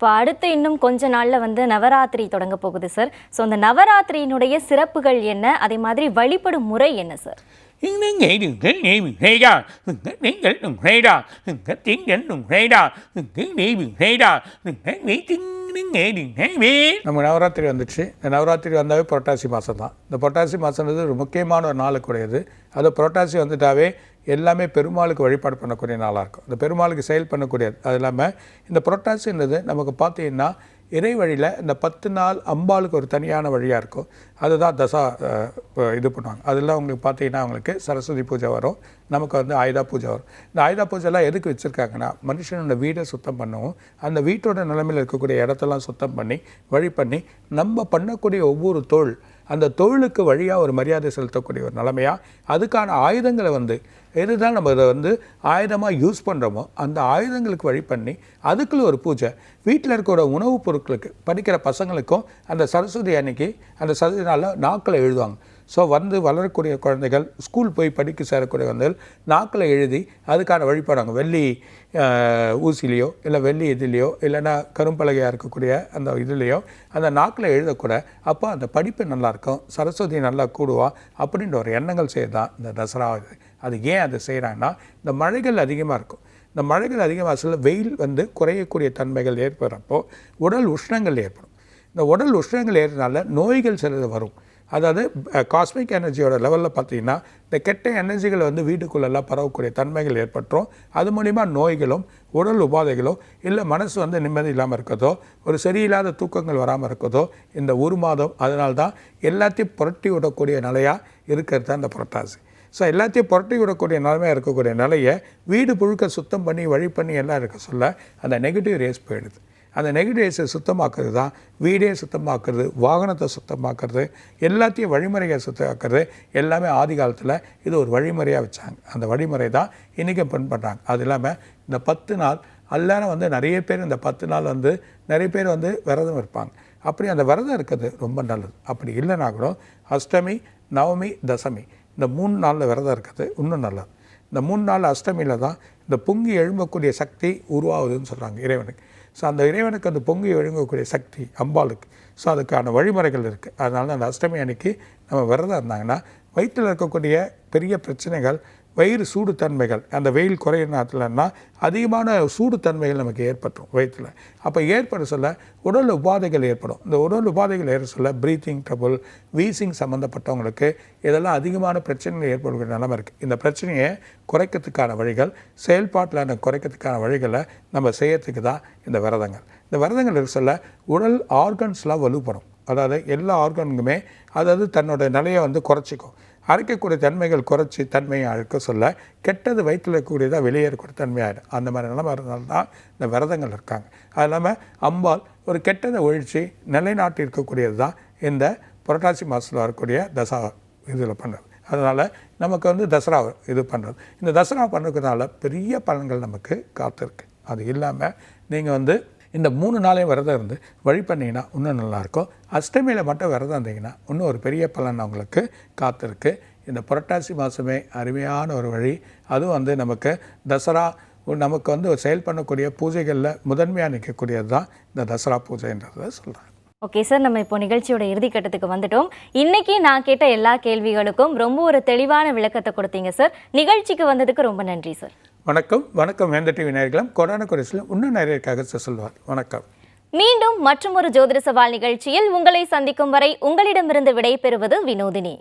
இப்போ அடுத்து இன்னும் கொஞ்ச நாளில் வந்து நவராத்திரி தொடங்க போகுது சார் ஸோ அந்த நவராத்திரியினுடைய சிறப்புகள் என்ன அதே மாதிரி வழிபடும் முறை என்ன சார் நீங்கள் நம்ம நவராத்திரி வந்துச்சு. இந்த நவராத்திரி வந்தாவே புரட்டாசி மாதம் தான். இந்த புரட்டாசி மாதம்ன்றது ஒரு முக்கியமான ஒரு நாளுக்குடையது அது புரட்டாசி வந்துட்டாவே எல்லாமே பெருமாளுக்கு வழிபாடு பண்ணக்கூடிய நாளாக இருக்கும். இந்த பெருமாளுக்கு செயல் பண்ணக்கூடியது. அது இல்லாமல் இந்த புரட்டாசின்றது நமக்கு பார்த்தீங்கன்னா இறை வழியில் இந்த பத்து நாள் அம்பாளுக்கு ஒரு தனியான வழியாக இருக்கும். அதுதான் தசா இப்போ இது பண்ணுவாங்க. அதெல்லாம் அவங்களுக்கு பார்த்தீங்கன்னா அவங்களுக்கு சரஸ்வதி பூஜை வரும். நமக்கு வந்து ஆயுதா பூஜை வரும். இந்த ஆயுதா பூஜைலாம் எதுக்கு வச்சுருக்காங்கன்னா மனுஷனோட வீடை சுத்தம் பண்ணவும் அந்த வீட்டோட நிலைமையில் இருக்கக்கூடிய இடத்தெல்லாம் சுத்தம் பண்ணி வழி பண்ணி நம்ம பண்ணக்கூடிய ஒவ்வொரு தொழில் அந்த தொழிலுக்கு வழியாக ஒரு மரியாதை செலுத்தக்கூடிய ஒரு நிலைமையாக அதுக்கான ஆயுதங்களை வந்து எதுதான் நம்ம இதை வந்து ஆயுதமாக யூஸ் பண்ணுறோமோ அந்த ஆயுதங்களுக்கு வழி பண்ணி அதுக்குள்ள ஒரு பூஜை வீட்டில் இருக்கிற உணவுப் பொருட்களுக்கு படிக்கிற பசங்களுக்கும் அந்த சரஸ்வதி அன்னைக்கு அந்த சரஸ்வதி நாளில் நாக்கில் எழுதுவாங்க. ஸோ வந்து வளரக்கூடிய குழந்தைகள் ஸ்கூல் போய் படிக்க சேரக்கூடிய குழந்தைகள் நாக்கில் எழுதி அதுக்கான வழிபாடாங்க. வெள்ளி ஊசிலேயோ இல்லை வெள்ளி இதுலேயோ இல்லைன்னா கரும்பலகையாக இருக்கக்கூடிய அந்த இதுலேயோ அந்த நாக்கில் எழுதக்கூட அப்போ அந்த படிப்பு நல்லாயிருக்கும் சரஸ்வதி நல்லா கூடுவா அப்படின்ற ஒரு எண்ணங்கள் செய்ய தான் இந்த தசரா இது. அது ஏன் அது செய்கிறாங்கன்னா இந்த மழைகள் அதிகமாக இருக்கும். இந்த மழைகள் அதிகமாக சில வெயில் வந்து குறையக்கூடிய தன்மைகள் ஏற்படுறப்போ உடல் உஷ்ணங்கள் ஏற்படும். இந்த உடல் உஷ்ணங்கள் ஏறினால நோய்கள் சிலது வரும். அதாவது காஸ்மிக் எனர்ஜியோட லெவலில் பார்த்தீங்கன்னா இந்த கெட்ட எனர்ஜிகள் வந்து வீட்டுக்குள்ளெல்லாம் பரவக்கூடிய தன்மைகள் ஏற்பட்டுரும். அது மூலிமா நோய்களும் உடல் உபாதைகளோ இல்லை மனசு வந்து நிம்மதி இல்லாமல் இருக்கதோ ஒரு சரியில்லாத தூக்கங்கள் வராமல் இருக்கதோ இந்த ஒரு மாதம் அதனால தான் எல்லாத்தையும் புரட்டி விடக்கூடிய நிலையாக இருக்கிறது தான் இந்த புரட்டாசி. ஸோ எல்லாத்தையும் புரட்டி விடக்கூடிய நிலைமையாக இருக்கக்கூடிய நிலையை வீடு புழுக்க சுத்தம் பண்ணி வழி பண்ணி எல்லாம் இருக்க சொல்ல அந்த நெகட்டிவ் ரேஸ் போயிடுது. அந்த நெகட்டிவ்ஸை சுத்தமாக்குறது தான். வீடே சுத்தமாக்குறது வாகனத்தை சுத்தமாக்குறது எல்லாத்தையும் வழிமுறையை சுத்தமாக்குறது எல்லாமே ஆதி காலத்தில் இது ஒரு வழிமுறையாக வச்சாங்க. அந்த வழிமுறை தான் இன்றைக்கும் பின்பற்றாங்க அது இல்லாமல் இந்த பத்து நாள் எல்லாரும் வந்து நிறைய பேர் இந்த பத்து நாள் வந்து நிறைய பேர் வந்து விரதம் இருப்பாங்க. அப்படி அந்த விரதம் இருக்கிறது ரொம்ப நல்லது. அப்படி இல்லைனா கூட அஷ்டமி நவமி தசமி இந்த மூணு நாளில் விரதம் இருக்கிறது இன்னும் நல்லது. இந்த மூணு நாள் அஷ்டமியில் தான் இந்த பொங்கி எழும்பக்கூடிய சக்தி உருவாகுதுன்னு சொல்கிறாங்க இறைவனுக்கு. ஸோ அந்த இறைவனுக்கு அந்த பொங்கி எழுங்கக்கூடிய சக்தி அம்பாளுக்கு. ஸோ அதுக்கான வழிமுறைகள் இருக்குது அதனால அந்த அஷ்டமி அன்னைக்கு நம்ம விரதம் இருந்தாங்கன்னா வயிற்றில் இருக்கக்கூடிய பெரிய பிரச்சனைகள் வயிறு சூடு தன்மைகள் அந்த வெயில் குறையிற நேரத்தில்னா அதிகமான சூடு தன்மைகள் நமக்கு ஏற்பட்டுரும் வயிற்றில் அப்போ ஏற்பட சொல்ல உடல் உபாதைகள் ஏற்படும். இந்த உடல் உபாதைகள் ஏற்பட சொல்ல ப்ரீத்திங் ட்ரபுள் வீசிங் சம்மந்தப்பட்டவங்களுக்கு இதெல்லாம் அதிகமான பிரச்சனைகள் ஏற்படக்கூடிய நிலமை இருக்குது இந்த பிரச்சனையை குறைக்கிறதுக்கான வழிகள் செயல்பாட்டில் அந்த குறைக்கிறதுக்கான வழிகளை நம்ம செய்யறதுக்கு தான் இந்த விரதங்கள். இந்த விரதங்கள் இருக்க சொல்ல உடல் ஆர்கன்ஸ்லாம் வலுப்படும் அதாவது எல்லா ஆர்கனுக்குமே அதாவது தன்னோட நிலையை வந்து குறைச்சிக்கும். அரைக்கக்கூடிய தன்மைகள் குறைச்சி தன்மையை அழைக்க சொல்ல கெட்டது வயிற்றில் இருக்கக்கூடியதாக வெளியேறக்கூடிய தன்மையாயிடும் அந்த மாதிரி நிலைமை இருந்தால் தான் இந்த விரதங்கள் இருக்காங்க. அது இல்லாமல் அம்பாள் ஒரு கெட்டதை ஒழித்து நிலைநாட்டி இருக்கக்கூடியது தான் இந்த புரட்டாசி மாதத்தில் வரக்கூடிய தசா இதில் பண்ணுறது அதனால் நமக்கு வந்து தசரா இது பண்ணுறது இந்த தசரா பண்ணுறதுனால பெரிய பலன்கள் நமக்கு காத்திருக்கு. அது இல்லாமல் நீங்கள் வந்து இந்த மூணு நாளையும் விரதம் இருந்து வழி பண்ணிங்கன்னா இன்னும் நல்லாயிருக்கும். அஷ்டமியில் மட்டும் விரதம் இருந்தீங்கன்னா இன்னும் ஒரு பெரிய பலன் அவங்களுக்கு காத்திருக்கு. இந்த புரட்டாசி மாதமே அருமையான ஒரு வழி. அதுவும் வந்து நமக்கு தசரா நமக்கு வந்து ஒரு செயல் பண்ணக்கூடிய பூஜைகளில் முதன்மையாக நிற்கக்கூடியது தான் இந்த தசரா பூஜைன்றதை சொல்கிறேன் ஓகே சார் நம்ம இப்போ நிகழ்ச்சியோட இறுதிக்கட்டத்துக்கு வந்துட்டோம். இன்னைக்கு நான் கேட்ட எல்லா கேள்விகளுக்கும் ரொம்ப ஒரு தெளிவான விளக்கத்தை கொடுத்தீங்க சார். நிகழ்ச்சிக்கு வந்ததுக்கு ரொம்ப நன்றி சார். வணக்கம் வணக்கம் வேந்த டிவி நேர்களும் கொரோனா குறைசில் இன்னும் நிறைய சொல்வார். சொல்லுவார் வணக்கம். மீண்டும் மற்றும் ஒரு ஜோதிட சவால் நிகழ்ச்சியில் உங்களை சந்திக்கும் வரை உங்களிடமிருந்து விடை பெறுவது வினோதினி.